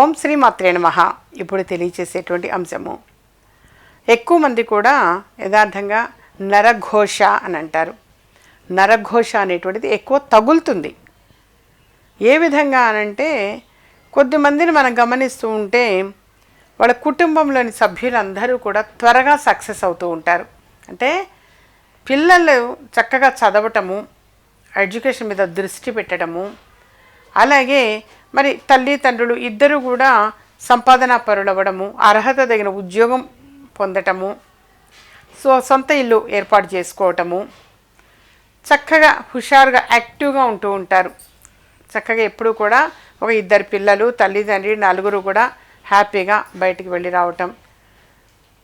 ఓం శ్రీ మాత్రే నమ. ఇప్పుడు తెలియచేసేటువంటి అంశము. ఎక్కువ మంది కూడా యథార్థంగా నరఘోష అని అంటారు. నరఘోష అనేటువంటిది ఎక్కువ తగులుతుంది. ఏ విధంగా అనంటే కొద్దిమందిని మనం గమనిస్తూ ఉంటే వాళ్ళ కుటుంబంలోని సభ్యులందరూ కూడా త్వరగా సక్సెస్ అవుతూ ఉంటారు. అంటే పిల్లలు చక్కగా చదవటము ఎడ్యుకేషన్ మీద దృష్టి పెట్టడము అలాగే మరి తల్లిదండ్రులు ఇద్దరు కూడా సంపాదనా పరులవ్వడము అర్హత తగిన ఉద్యోగం పొందటము సో సొంత ఇల్లు ఏర్పాటు చేసుకోవటము. చక్కగా హుషారుగా యాక్టివ్గా ఉంటూ ఉంటారు. చక్కగా ఎప్పుడు కూడా ఒక ఇద్దరు పిల్లలు తల్లిదండ్రి నలుగురు కూడా హ్యాపీగా బయటికి వెళ్ళి రావటం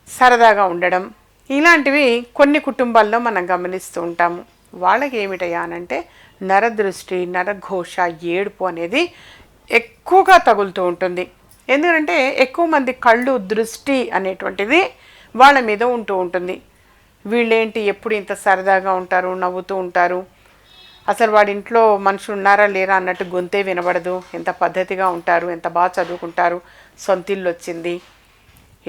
సరదాగా ఉండడం ఇలాంటివి కొన్ని కుటుంబాల్లో మనం గమనిస్తూ ఉంటాము. వాళ్ళకి ఏమిటయ్యా అనంటే నరదృష్టి నరఘోష ఏడుపు అనేది ఎక్కువగా తగులుతూ ఉంటుంది. ఎందుకంటే ఎక్కువ మంది కళ్ళు దృష్టి అనేటువంటిది వాళ్ళ మీద ఉంటూ ఉంటుంది. వీళ్ళేంటి ఎప్పుడు ఇంత సరదాగా ఉంటారు నవ్వుతూ ఉంటారు? అసలు వాడి ఇంట్లో మనుషులు ఉన్నారా లేరా అన్నట్టు గొంతే వినబడదు. ఎంత పద్ధతిగా ఉంటారు ఎంత బాగా చదువుకుంటారు సొంతిల్లు వచ్చింది.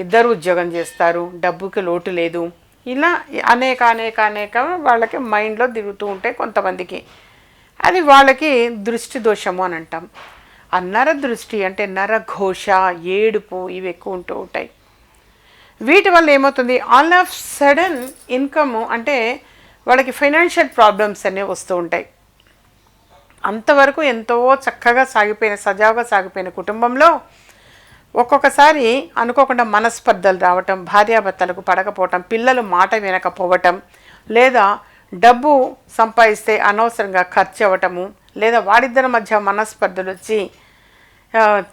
ఇద్దరు ఉద్యోగం చేస్తారు డబ్బుకి లోటు లేదు. ఇలా అనేక అనేక అనేక వాళ్ళకి మైండ్లో తిరుగుతూ ఉంటాయి కొంతమందికి. అది వాళ్ళకి దృష్టి దోషము అని అంటాం. ఆ నర దృష్టి అంటే నరఘోష ఏడుపు ఇవి ఎక్కువ ఉంటూ ఉంటాయి. వీటి వల్ల ఏమవుతుంది? ఆల్ ఆఫ్ సడన్ ఇన్కమ్ అంటే వాళ్ళకి ఫైనాన్షియల్ ప్రాబ్లమ్స్ అనేవి వస్తూ ఉంటాయి. అంతవరకు ఎంతో చక్కగా సాగిపోయిన సజావుగా సాగిపోయిన కుటుంబంలో ఒక్కొక్కసారి అనుకోకుండా మనస్పర్ధలు రావటం భార్యాభర్తలకు పడకపోవటం పిల్లలు మాట వినకపోవటం లేదా డబ్బు సంపాదిస్తే అనవసరంగా ఖర్చు అవ్వటము లేదా వాడిద్దరి మధ్య మనస్పర్ధలు వచ్చి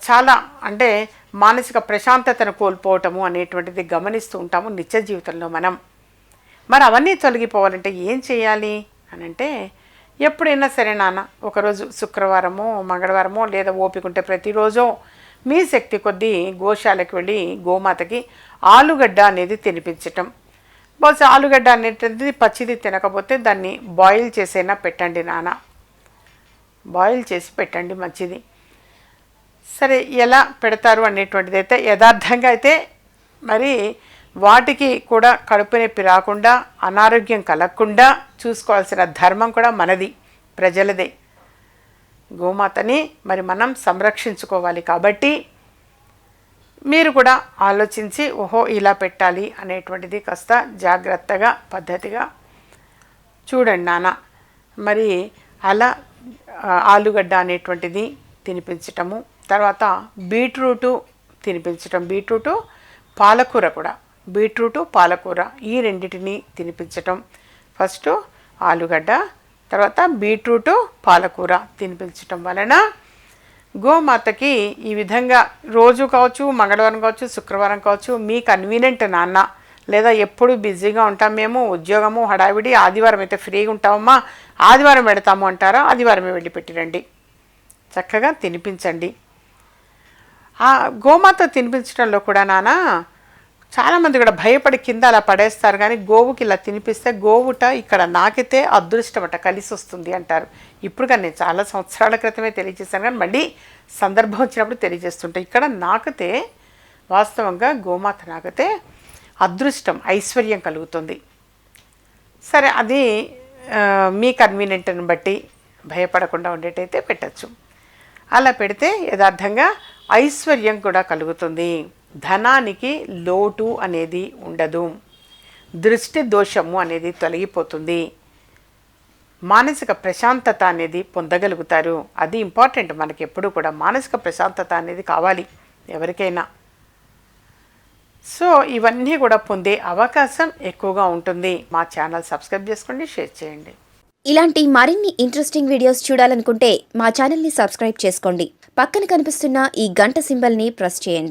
చాలా అంటే మానసిక ప్రశాంతతను కోల్పోవటము అనేటువంటిది గమనిస్తూ ఉంటాము నిత్య జీవితంలో మనం. మరి అవన్నీ తొలగిపోవాలంటే ఏం చేయాలి? అని అంటే ఎప్పుడైనా సరే నాన్న ఒకరోజు శుక్రవారమో మంగళవారమో లేదా ఓపిక ఉంటే ప్రతిరోజు మీ శక్తి కొద్దీ గోశాలకు వెళ్ళి గోమాతకి ఆలుగడ్డ అనేది తినిపించటం. బహుశా ఆలుగడ్డ అనేటది పచ్చిది తినకపోతే దాన్ని బాయిల్ చేసైనా పెట్టండి నాన్న. బాయిల్ చేసి పెట్టండి మంచిది. సరే ఎలా పెడతారు అనేటువంటిది అయితే యథార్థంగా అయితే మరి వాటికి కూడా కడుపు నొప్పి రాకుండా అనారోగ్యం కలగకుండా చూసుకోవాల్సిన ధర్మం కూడా మనది ప్రజలదే. గోమాతని మరి మనం సంరక్షించుకోవాలి కాబట్టి మీరు కూడా ఆలోచించి ఓహో ఇలా పెట్టాలి అనేటువంటిది కాస్త జాగ్రత్తగా పద్ధతిగా చూడండి నాన్న. మరి అలా ఆలుగడ్డ అనేటువంటిది తినిపించటము తర్వాత బీట్రూటు తినిపించటం బీట్రూటు పాలకూర కూడా బీట్రూటు పాలకూర ఈ రెండింటిని తినిపించటం. ఫస్ట్ ఆలుగడ్డ తర్వాత బీట్రూటు పాలకూర తినిపించటం వలన గోమాతకి ఈ విధంగా రోజు కావచ్చు మంగళవారం కావచ్చు శుక్రవారం కావచ్చు మీ కన్వీనియంట్ నాన్న లేదా ఎప్పుడు బిజీగా ఉంటాం మేము ఉద్యోగము హడావిడి ఆదివారం అయితే ఫ్రీగా ఉంటామమ్మా ఆదివారం పెడతాము అంటారా ఆదివారమే వెళ్ళి పెట్టిరండి. చక్కగా తినిపించండి. ఆ గోమాత తినిపించడంలో కూడా నాన్న చాలామంది కూడా భయపడి కింద అలా పడేస్తారు కానీ గోవుకి ఇలా తినిపిస్తే గోవుట ఇక్కడ నాకితే అదృష్టమట కలిసి వస్తుంది అంటారు. ఇప్పుడు కానీ నేను చాలా సంవత్సరాల క్రితమే తెలియజేశాను కానీ మళ్ళీ సందర్భం వచ్చినప్పుడు తెలియజేస్తుంటా. ఇక్కడ నాకితే వాస్తవంగా గోమాత నాకితే అదృష్టం ఐశ్వర్యం కలుగుతుంది. సరే అది మీ కన్వీనియంట్ని బట్టి భయపడకుండా ఉండేటైతే పెట్టచ్చు. అలా పెడితే యథార్థంగా ఐశ్వర్యం కూడా కలుగుతుంది. ధనానికి లోటు అనేది ఉండదు. దృష్టి దోషము అనేది తొలగిపోతుంది. మానసిక ప్రశాంతత అనేది పొందగలుగుతారు. అది ఇంపార్టెంట్. మనకి ఎప్పుడు కూడా మానసిక ప్రశాంతత అనేది కావాలి ఎవరికైనా. సో ఇవన్నీ కూడా పొందే అవకాశం ఎక్కువగా ఉంటుంది. మా ఛానల్ సబ్స్క్రైబ్ చేసుకోండి షేర్ చేయండి. ఇలాంటి మరిన్ని ఇంట్రెస్టింగ్ వీడియోస్ చూడాలనుకుంటే మా ఛానల్ని సబ్స్క్రైబ్ చేసుకోండి. పక్కన కనిపిస్తున్న ఈ గంట సింబల్ని ప్రెస్ చేయండి.